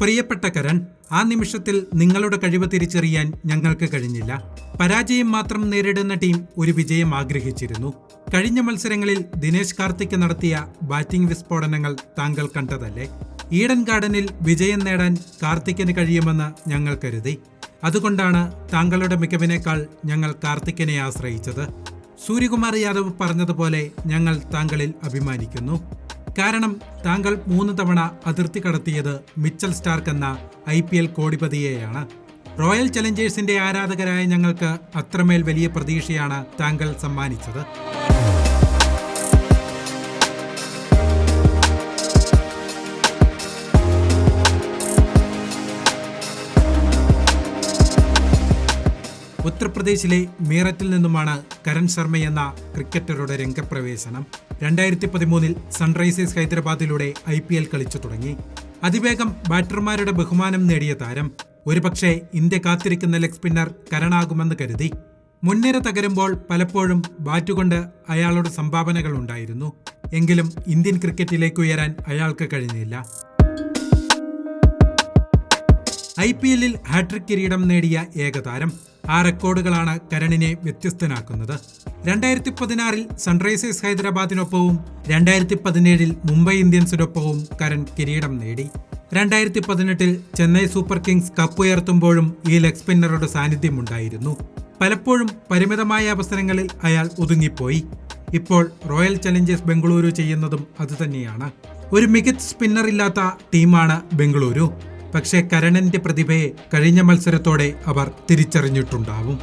പ്രിയപ്പെട്ട കരൺ ആ നിമിഷത്തിൽ നിങ്ങളുടെ കഴിവ് തിരിച്ചറിയാൻ ഞങ്ങൾക്ക് കഴിഞ്ഞില്ല. പരാജയം മാത്രം നേരിടുന്ന ടീം ഒരു വിജയം ആഗ്രഹിച്ചിരുന്നു. കഴിഞ്ഞ മത്സരങ്ങളിൽ ദിനേശ് കാർത്തിക് നടത്തിയ ബാറ്റിംഗ് വിസ്ഫോടനങ്ങൾ താങ്കൾ കണ്ടതല്ലേ? ഈഡൻ ഗാർഡനിൽ വിജയം നേടാൻ കാർത്തിക്കിന് കഴിയുമെന്ന് ഞങ്ങൾ കരുതി. അതുകൊണ്ടാണ് താങ്കളുടെ മികവിനേക്കാൾ ഞങ്ങൾ കാർത്തിക്കിനെ ആശ്രയിച്ചത്. സൂര്യകുമാർ യാദവ് പറഞ്ഞതുപോലെ ഞങ്ങൾ താങ്കളിൽ അഭിമാനിക്കുന്നു. കാരണം താങ്കൾ മൂന്ന് തവണ അതിർത്തി കടത്തിയത് മിച്ചൽ സ്റ്റാർക്ക് എന്ന ഐ പി എൽ കോടിപതിയെയാണ്. റോയൽ ചലഞ്ചേഴ്സിന്റെ ആരാധകരായ ഞങ്ങൾക്ക് അത്രമേൽ വലിയ പ്രതീക്ഷയാണ് താങ്കൾ സമ്മാനിച്ചത്. ഉത്തർപ്രദേശിലെ മീററ്റിൽ നിന്നുമാണ് കരൺ എന്ന ക്രിക്കറ്ററുടെ രംഗപ്രവേശനം. രണ്ടായിരത്തി പതിമൂന്നിൽ സൺറൈസേഴ്സ് ഹൈദരാബാദിലൂടെ ഐ പി എൽ കളിച്ചു തുടങ്ങി. അതിവേഗം ബാറ്റർമാരുടെ ബഹുമാനം നേടിയ താരം ഒരുപക്ഷെ ഇന്ത്യ കാത്തിരിക്കുന്ന ലെഗ് സ്പിന്നർ കരണാകുമെന്ന് കരുതി. മുൻനിര തകരുമ്പോൾ പലപ്പോഴും ബാറ്റുകൊണ്ട് അയാളുടെ സംഭാവനകൾ ഉണ്ടായിരുന്നു. എങ്കിലും ഇന്ത്യൻ ക്രിക്കറ്റിലേക്ക് ഉയരാൻ അയാൾക്ക് കഴിഞ്ഞില്ല. ഐ പി എല്ലിൽ ഹാട്രിക് കിരീടം നേടിയ ഏകതാരം ആ റെക്കോർഡുകളാണ് കരണിനെ വ്യത്യസ്തനാക്കുന്നത്. രണ്ടായിരത്തി പതിനാറിൽ സൺറൈസേഴ്സ് ഹൈദരാബാദിനൊപ്പവും രണ്ടായിരത്തി പതിനേഴിൽ മുംബൈ ഇന്ത്യൻസിനൊപ്പവും കരൺ കിരീടം നേടി. രണ്ടായിരത്തി പതിനെട്ടിൽ ചെന്നൈ സൂപ്പർ കിങ്സ് കപ്പ് ഉയർത്തുമ്പോഴും ഈ ലെഗ് സ്പിന്നറുടെ സാന്നിധ്യമുണ്ടായിരുന്നു. പലപ്പോഴും പരിമിതമായ അവസരങ്ങളിൽ അയാൾ ഒതുങ്ങിപ്പോയി. ഇപ്പോൾ റോയൽ ചലഞ്ചേഴ്സ് ബംഗളൂരു ചെയ്യുന്നതും അതുതന്നെയാണ്. ഒരു മികച്ച സ്പിന്നർ ഇല്ലാത്ത ടീമാണ് ബംഗളൂരു. പക്ഷേ കരണന്റെ പ്രതിഭയെ കഴിഞ്ഞ മത്സരത്തോടെ അവർ തിരിച്ചറിഞ്ഞിട്ടുണ്ടാവും.